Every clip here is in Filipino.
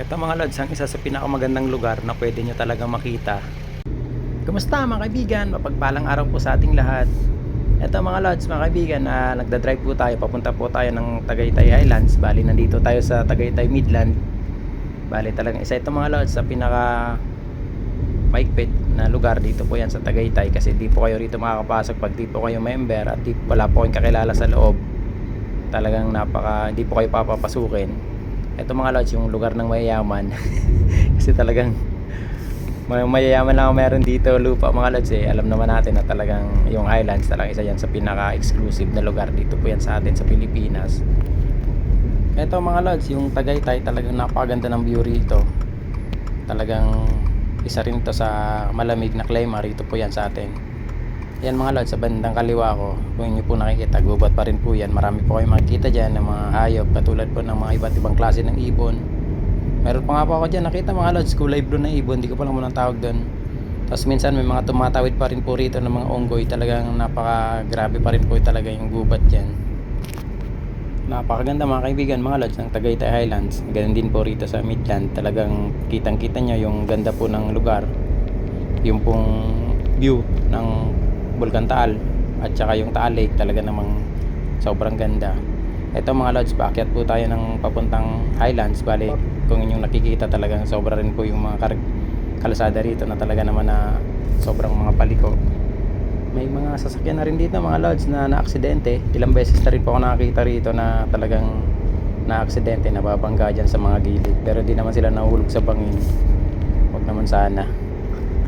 Ito mga lods, ang isa sa pinakamagandang lugar na pwede nyo talagang makita. Kumusta mga kaibigan? Mapagpalang araw po sa ating lahat. Ito mga lods, mga kaibigan, na nagda-drive po tayo. Papunta po tayo ng Tagaytay Highlands. Bali, nandito tayo sa Tagaytay Midland. Bali, talagang isa ito mga lods sa pinaka maigpit na lugar dito po yan sa Tagaytay kasi di po kayo rito makakapasok pag di po kayo member at di wala po kayong kakilala sa loob talagang napaka hindi po kayo papapasukin ito mga lods yung lugar ng mayayaman. Kasi talagang may mayayaman lang ang meron dito lupa. Mga lods eh alam naman natin na talagang yung islands talagang isa yan sa pinaka exclusive na lugar. Dito po yan sa atin sa Pilipinas. Ito mga lods yung Tagaytay talagang napakaganda ng view rito. Talagang isa rin ito sa malamig na klima. Rito po yan sa atin yan mga lods sa bandang kaliwa ko kung inyo po nakikita gubat pa rin po yan. Marami po kayong makikita dyan ng mga hayop katulad po ng mga iba't ibang klase ng ibon. Meron pa nga po ako dyan nakita mga lods kulay blue na ibon hindi ko pa lang muna tawag doon tapos minsan may mga tumatawid pa rin po rito ng mga onggoy talagang napaka grabe pa rin po talaga yung gubat dyan. Napakaganda mga kaibigan mga lods ng Tagaytay Highlands. Ganun din po rito sa Midland. Talagang kitang kita nyo yung ganda po ng lugar. Yung pong view ng Bulkan Taal at saka yung Taal Lake talaga namang sobrang ganda. Ito mga lods paakyat po tayo ng papuntang Highlands. Bali kung inyong nakikita talagang sobra rin po yung mga kalsada rito na talaga naman na sobrang mga paliko. May mga sasakyan na rin dito mga lods na naaksidente. Ilang beses na rin po ako nakakita rito na talagang naaksidente nababangga dyan sa mga gilid. Pero di naman sila nahulog sa bangin. Huwag naman sana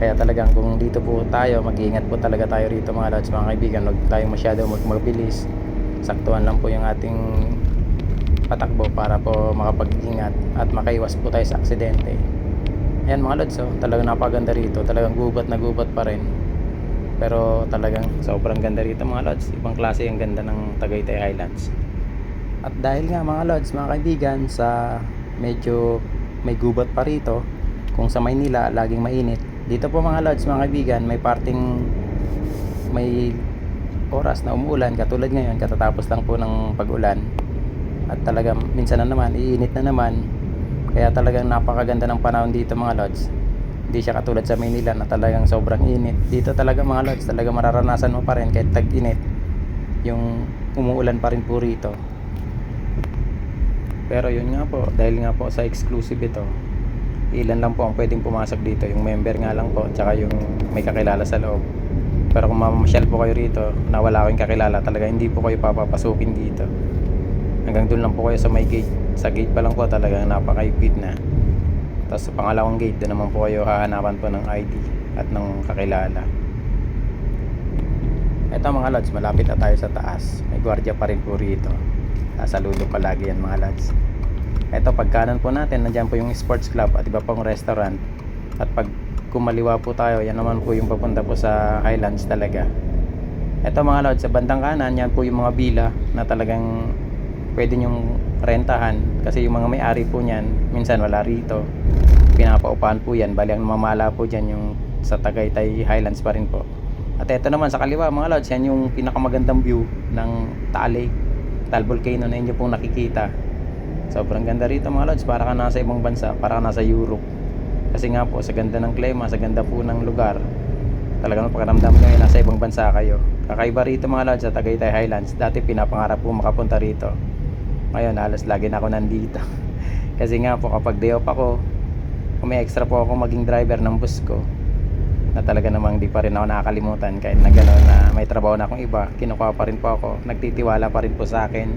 kaya talagang kung dito po tayo mag-iingat po talaga tayo rito mga lods mga kaibigan. Huwag tayo masyado mag magbilis. Saktuhan lang po yung ating patakbo para po makapag-ingat at makaiwas po tayo sa aksidente. Ayan mga lods oh, talagang napaganda rito. Talagang gubat na gubat pa rin. Pero talagang sobrang ganda rito mga lods. Ibang klase yung ganda ng Tagaytay Highlands. At dahil nga mga lods mga kaibigan sa medyo may gubat pa rito kung sa Maynila laging mainit dito po mga lods mga kaibigan may parting may oras na umuulan. Katulad ngayon katatapos lang po ng pag-ulan. At talagang minsan na naman iinit na naman. Kaya talagang napakaganda ng panahon dito mga lods. Hindi siya katulad sa Maynila na talagang sobrang init. Dito talaga mga lods talaga mararanasan mo pa rin kahit tag init yung umuulan pa rin po rito. Pero yun nga po dahil nga po sa exclusive ito ilan lang po ang pwedeng pumasok dito. Yung member nga lang po tsaka yung may kakilala sa loob. Pero kung mamasyal po kayo rito na wala kayong kakilala talaga hindi po kayo papapasukin dito. Hanggang doon lang po kayo sa may gate. Sa gate pa lang po talaga napakaipit na. Tapos sa pangalawang gate doon naman po kayo hahanapan po ng ID at ng kakilala. Eto mga lods malapit na tayo sa taas. May gwardiya pa rin po rito. Sasaludo ko lagi yan mga lods eto pagkanan po natin nandyan po yung sports club at iba pang restaurant. At pag kumaliwa po tayo yan naman po yung papunta po sa Highlands talaga. Eto mga lods sa bandang kanan yan po yung mga bila na talagang pwede nyong rentahan. Kasi yung mga may-ari po niyan minsan wala rito. Pinapaupahan po yan. Bali ang mamala po dyan yung sa Tagaytay Highlands pa rin po. At eto naman sa kaliwa mga lods yan yung pinakamagandang view ng Taal Lake Taal Volcano na inyo pong nakikita sobrang ganda rito mga lods. Para ka nasa ibang bansa para ka nasa Europe. Kasi nga po sa ganda ng klima sa ganda po ng lugar talagang pakiramdam nyo nasa ibang bansa kayo. Kakaiba rito mga lods sa Tagaytay Highlands. Dati pinapangarap po makapunta rito. Ngayon halos lagi na ako nandito. Kasi nga po kapag day off ako kung may extra po ako maging driver ng bus ko na talaga namang di pa rin ako nakakalimutan kahit na gano'n na may trabaho na akong iba kinukuha pa rin po ako nagtitiwala pa rin po sa akin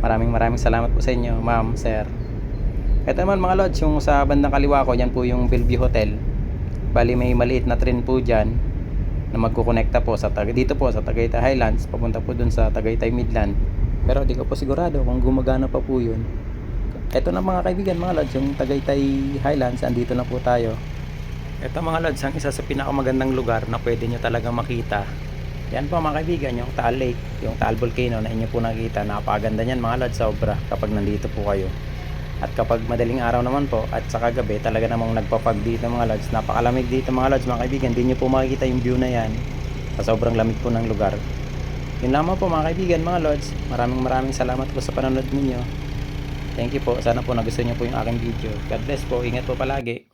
maraming maraming salamat po sa inyo ma'am, sir. Ito naman mga lods yung sa bandang kaliwa ko yan po yung Bellevue Hotel. Bali may maliit na train po dyan na magkukonekta po sa dito po sa Tagaytay Highlands papunta po dun sa Tagaytay Midland. Pero di ko po sigurado kung gumagana pa po yun. Ito na mga kaibigan mga lods yung Tagaytay Highlands andito na po tayo. Ito mga lods ang isa sa pinakamagandang lugar na pwede nyo talagang makita yan po mga kaibigan yung Taal Lake yung Taal Volcano na inyo po nakita napakaganda niyan mga lods sobra kapag nandito po kayo at kapag madaling araw naman po at sa kagabi talaga namang nagpapag dito mga lods napakalamig dito mga lods mga kaibigan hindi nyo po makikita yung view na yan sa sobrang lamig po ng lugar yun lamang po mga kaibigan mga lods maraming maraming salamat po sa panonood ninyo Thank you po. Sana po nagustuhan niyo po yung aking video. God bless po. Ingat po palagi.